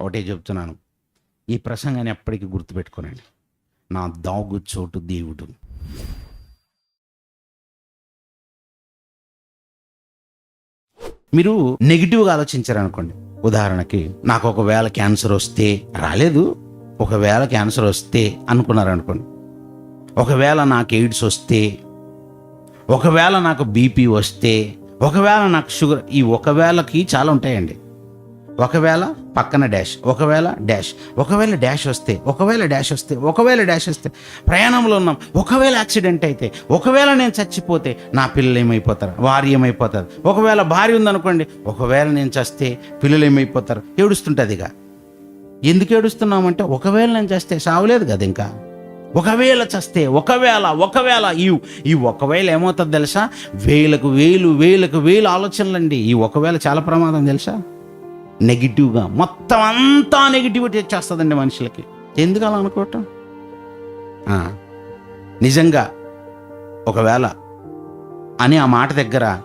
ఒకటే చెప్తున్నాను. ఈ ప్రసంగాన్ని ఎప్పటికీ గుర్తుపెట్టుకోనండి. నా దాగు చోటు దేవుడు. మీరు నెగిటివ్గా ఆలోచించారనుకోండి. ఉదాహరణకి నాకు ఒకవేళ క్యాన్సర్ వస్తే రాలేదు. ఒకవేళ క్యాన్సర్ వస్తే అనుకున్నారనుకోండి. ఒకవేళ నాకు ఎయిడ్స్ వస్తే ఒకవేళ నాకు బీపీ వస్తే ఒకవేళ నాకు షుగర్ ఈ ఒకవేళకి చాలా ఉంటాయండి. ఒకవేళ పక్కన డాష్ ఒకవేళ డాష్ ఒకవేళ డాష్ వస్తే ఒకవేళ డాష్ వస్తే ఒకవేళ డాష్ వస్తే ప్రయాణంలో ఉన్నాం. ఒకవేళ యాక్సిడెంట్ అయితే ఒకవేళ నేను చచ్చిపోతే నా పిల్లలు ఏమైపోతారు? వారు ఏమైపోతారు? ఒకవేళ భార్య ఉందనుకోండి ఒకవేళ నేను చస్తే పిల్లలు ఏమైపోతారు? ఏడుస్తుంటుంది ఇక. ఎందుకు ఏడుస్తున్నామంటే ఒకవేళ నేను చస్తే సావలేదు కదా ఇంకా. ఒకవేళ చస్తే ఒకవేళ ఒకవేళ ఈ ఈ ఒకవేళ ఏమవుతుంది తెలుసా? వేలకు వేలు వేలకు వేలు ఆలోచనలండి. ఈ ఒకవేళ చాలా ప్రమాదం తెలుసా? నెగిటివ్గా మొత్తం అంతా నెగిటివిటీ వచ్చేస్తుందండి మనుషులకి. ఎందుకు అలా అనుకోవటం? నిజంగా ఒకవేళ అని ఆ మాట దగ్గర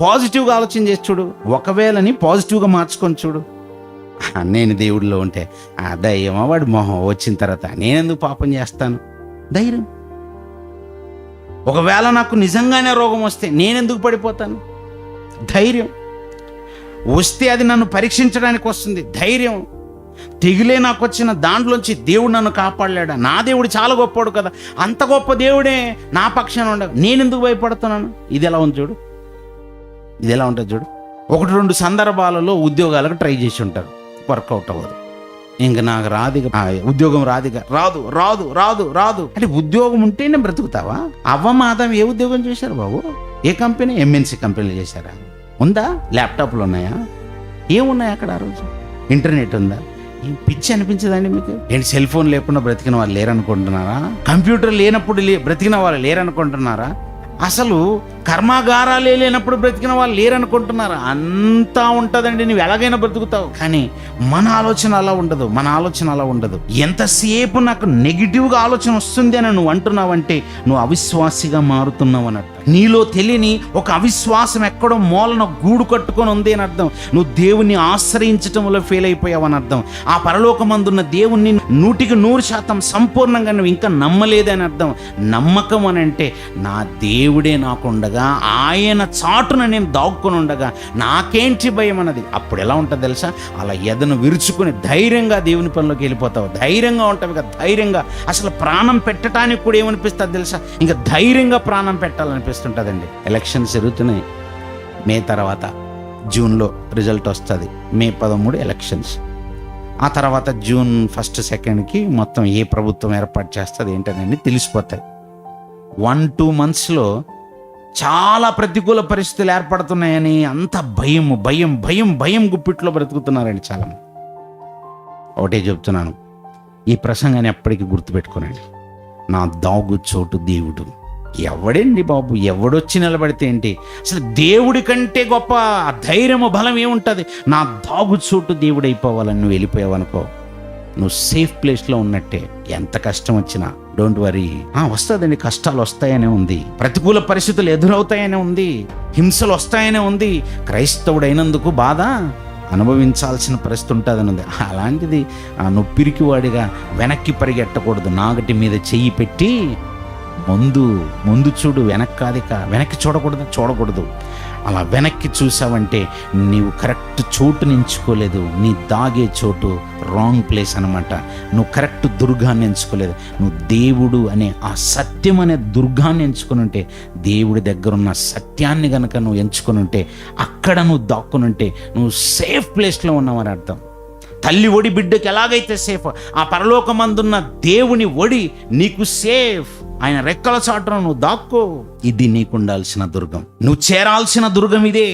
పాజిటివ్గా ఆలోచన చేసి చూడు ఒకవేళని పాజిటివ్గా మార్చుకొని చూడు. నేను దేవుడిలో ఉంటే ఆ దయ్యమా వాడు మొహం వచ్చిన తర్వాత నేనెందుకు పాపం చేస్తాను? ధైర్యం. ఒకవేళ నాకు నిజంగానే రోగం వస్తే నేనెందుకు పడిపోతాను? ధైర్యం. వస్తే అది నన్ను పరీక్షించడానికి వస్తుంది. ధైర్యం. తెగిలే నాకు వచ్చిన దాంట్లోంచి దేవుడు నన్ను కాపాడలేడా? నా దేవుడు చాలా గొప్పవాడు కదా. అంత గొప్ప దేవుడే నా పక్షాన ఉండ నేనెందుకు భయపడుతున్నాను? ఇది ఎలా ఉంది చూడు. ఇది ఎలా ఉంటుంది చూడు. ఒకటి రెండు సందర్భాలలో ఉద్యోగాలకు ట్రై చేసి ఉంటారు. వర్కౌట్ అవ్వదు. ఇంక నాకు రాదు ఉద్యోగం రాదు రాదు రాదు రాదు రాదు. అంటే ఉద్యోగం ఉంటేనే బ్రతుకుతావా? అవ్వ మాధం ఏ ఉద్యోగం చేశారు బాబు? ఏ కంపెనీ? ఎంఎన్సీ కంపెనీలు చేశారా? ఉందా? ల్యాప్టాప్లు ఉన్నాయా? ఏమున్నాయి అక్కడ ఆ రోజు? ఇంటర్నెట్ ఉందా? ఏం పిచ్చి అనిపించదండి మీకు? ఏంటి సెల్ ఫోన్ లేకుండా బ్రతికిన వాళ్ళు లేరనుకుంటున్నారా? కంప్యూటర్ లేనప్పుడు లే బ్రతికిన వాళ్ళు లేరనుకుంటున్నారా? అసలు కర్మాగారాలే లేనప్పుడు బ్రతికిన వాళ్ళు లేరనుకుంటున్నారు? అంతా ఉంటుందండి నువ్వు ఎలాగైనా బ్రతుకుతావు. కానీ మన ఆలోచన అలా ఉండదు మన ఆలోచన అలా ఉండదు. ఎంతసేపు నాకు నెగిటివ్గా ఆలోచన వస్తుంది అని నువ్వు అంటున్నావంటే నువ్వు అవిశ్వాసిగా మారుతున్నావు అని అర్థం. నీలో తెలియని ఒక అవిశ్వాసం ఎక్కడో మూలన గూడు కట్టుకొని ఉంది అని అర్థం. నువ్వు దేవుణ్ణి ఆశ్రయించటంలో ఫెయిల్ అయిపోయావు అని అర్థం. ఆ పరలోకమందున్న దేవుణ్ణి నూటికి నూరు శాతం సంపూర్ణంగా నువ్వు ఇంకా నమ్మలేదని అర్థం. నమ్మకం అని అంటే నా దేవుడు దేవుడే నాకుండగా ఆయన చాటున నేను దాక్కుని ఉండగా నాకేంటి భయం అన్నది? అప్పుడు ఎలా ఉంటుంది తెలుసా? అలా ఎదను విరుచుకుని ధైర్యంగా దేవుని పనిలోకి వెళ్ళిపోతావు. ధైర్యంగా ఉంటావు కదా ధైర్యంగా. అసలు ప్రాణం పెట్టడానికి కూడా ఏమనిపిస్తుంది తెలుసా? ఇంకా ధైర్యంగా ప్రాణం పెట్టాలనిపిస్తుంటుందండి. ఎలక్షన్స్ జరుగుతున్నాయి. మే తర్వాత జూన్లో రిజల్ట్ వస్తుంది. మే పదమూడు ఎలక్షన్స్. ఆ తర్వాత జూన్ ఫస్ట్ సెకండ్కి మొత్తం ఏ ప్రభుత్వం ఏర్పాటు చేస్తుంది ఏంటనేది తెలిసిపోతాయి. వన్ టూ మంత్స్లో చాలా ప్రతికూల పరిస్థితులు ఏర్పడుతున్నాయని అంత భయం భయం భయం భయం గుప్పిట్లో బ్రతుకుతున్నారండి చాలా ఒకటే చెప్తున్నాను ఈ ప్రసంగాన్ని ఎప్పటికీ గుర్తుపెట్టుకోనండి. నా దాగు చోటు దేవుడు. ఎవడండి బాబు? ఎవడొచ్చి నిలబడితే ఏంటి? అసలు దేవుడి కంటే గొప్ప ధైర్యము బలం ఏముంటుంది? నా దాగు చోటు దేవుడు అయిపోవాలని నువ్వు వెళ్ళిపోయావనుకో నువ్వు సేఫ్ ప్లేస్లో ఉన్నట్టే. ఎంత కష్టం వచ్చినా డోంట్ వరీ ఆ వస్తుందండి. కష్టాలు వస్తాయనే ఉంది. ప్రతికూల పరిస్థితులు ఎదురవుతాయనే ఉంది. హింసలు వస్తాయనే ఉంది. క్రైస్తవుడైనందుకు బాధ అనుభవించాల్సిన పరిస్థితి ఉంటుందని ఉంది. అలాంటిది ఆ నొప్పిరికి వాడిగా వెనక్కి పరిగెట్టకూడదు. నాగటి మీద చెయ్యి పెట్టి ముందు ముందు చూడు వెనక్కి కాదిక వెనక్కి చూడకూడదు చూడకూడదు. అలా వెనక్కి చూసావంటే నీవు కరెక్ట్ చోటుని ఎంచుకోలేదు. నీ దాగే చోటు రాంగ్ ప్లేస్ అనమాట నువ్వు కరెక్ట్ దుర్గాన్ని ఎంచుకోలేదు. నువ్వు దేవుడు అనే ఆ సత్యం అనే దుర్గాన్ని ఎంచుకుని ఉంటే దేవుడి దగ్గర ఉన్న సత్యాన్ని కనుక నువ్వు ఎంచుకుని ఉంటే అక్కడ నువ్వు దాక్కుని ఉంటే నువ్వు సేఫ్ ప్లేస్లో ఉన్నావని అర్థం. తల్లి ఒడి బిడ్డకి ఎలాగైతే సేఫ్ ఆ పరలోకమందున్న దేవుని ఒడి నీకు సేఫ్ ఆయన రెక్కల చాటున నువ్వు దాక్కో. ఇది నీకు ఉండాల్సిన దుర్గం. నువ్వు చేరాల్సిన దుర్గం ఇదే.